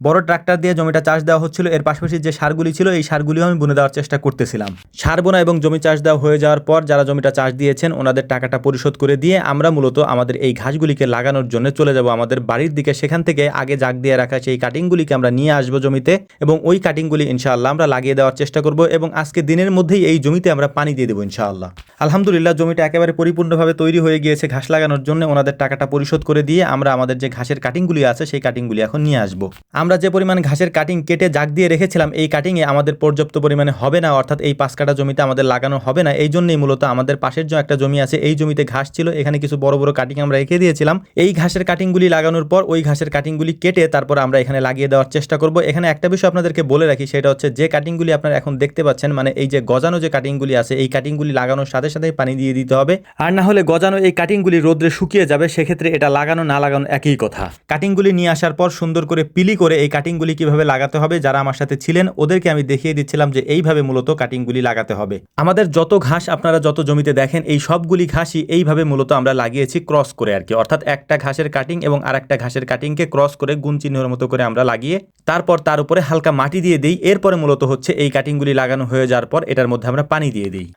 বড় ট্রাক্টর দিয়ে জমিটা চাষ দেওয়া হচ্ছিল। এর পাশাপাশি যে সারগুলি ছিল, এই সারগুলিও আমি বুনে দেওয়ার চেষ্টা করতেছিলাম। সার বোনা এবং জমি চাষ দেওয়া হয়ে যাওয়ার পর যারা জমিটা চাষ দিয়েছেন, ওনাদের টাকাটা পরিশোধ করে দিয়ে আমরা মূলত আমাদের এই ঘাসগুলিকে লাগানোর জন্য চলে যাব আমাদের বাড়ির দিকে। সেখান থেকে আগে জাগ দিয়ে রাখা সেই কাটিংগুলিকে আমরা নিয়ে আসব জমিতে এবং ওই কাটিংগুলি ইনশাআল্লাহ আমরা লাগিয়ে দেওয়ার চেষ্টা করব এবং আজকে দিনের মধ্যেই এই জমিতে আমরা পানি দিয়ে দেবো ইনশাআল্লাহ। আলহামদুলিল্লাহ, জমিটা একেবারে পরিপূর্ণভাবে তৈরি হয়ে গিয়েছে ঘাস লাগানোর জন্য। ওনাদের টাকাটা পরিশোধ করে দিয়ে আমরা আমাদের যে ঘাসের কাটিংগুলি আছে, সেই কাটিংগুলি এখন নিয়ে আসব। আমরা যে পরিমাণ ঘাসের কাটিং কেটে জাগ দিয়ে রেখেছিলাম, এই কাটিংয়ে আমাদের পর্যাপ্ত পরিমাণে হবে না, অর্থাৎ এই পাঁচ কাটা জমিতে আমাদের লাগানো হবে না। এই জন্যই মূলত আমাদের পাশের যে একটা জমি আছে, এই জমিতে ঘাস ছিল। এখানে কিছু বড় বড় কাটিং আমরা রেখে দিয়েছিলাম। এই ঘাসের কাটিংগুলি লাগানোর পর ওই ঘাসের কাটিংগুলি কেটে তারপর আমরা এখানে লাগিয়ে দেওয়ার চেষ্টা করব। এখানে একটা বিষয় আপনাদেরকে বলে রাখি, সেটা হচ্ছে যে কাটিংগুলি আপনারা এখন দেখতে পাচ্ছেন মানে এই যে গজানো যে কাটিংগুলি আছে, এই কাটিংগুলি লাগানোর সাথে সাথে পানি দিয়ে দিতে হবে। আর না হলে গজানো এই কাটিংগুলি রোদ্রে শুকিয়ে যাবে সেক্ষেত্রে এটা লাগানো না লাগানো একই কথা। কাটিংগুলি নিয়ে আসার পর সুন্দর করে পিলি করে এই কাটিংগুলি কীভাবে লাগাতে হবে যারা আমার সাথে ছিলেন ওদেরকে আমি দেখিয়ে দিচ্ছিলাম যে এইভাবে মূলত কাটিংগুলি লাগাতে হবে। আমাদের যত ঘাস আপনারা যত জমিতে দেখেন এই সবগুলি ঘাসই এইভাবে মূলত আমরা লাগিয়েছি ক্রস করে আর কি। অর্থাৎ একটা ঘাসের কাটিং এবং আর একটা ঘাসের কাটিংকে ক্রস করে গুণ চিহ্নের মতো করে আমরা লাগিয়ে তারপর তার উপরে হালকা মাটি দিয়ে দিই। এরপরে মূলত হচ্ছে এই কাটিংগুলি লাগানো হয়ে যাওয়ার পর এটার মধ্যে আমরা পানি দিয়ে দিই।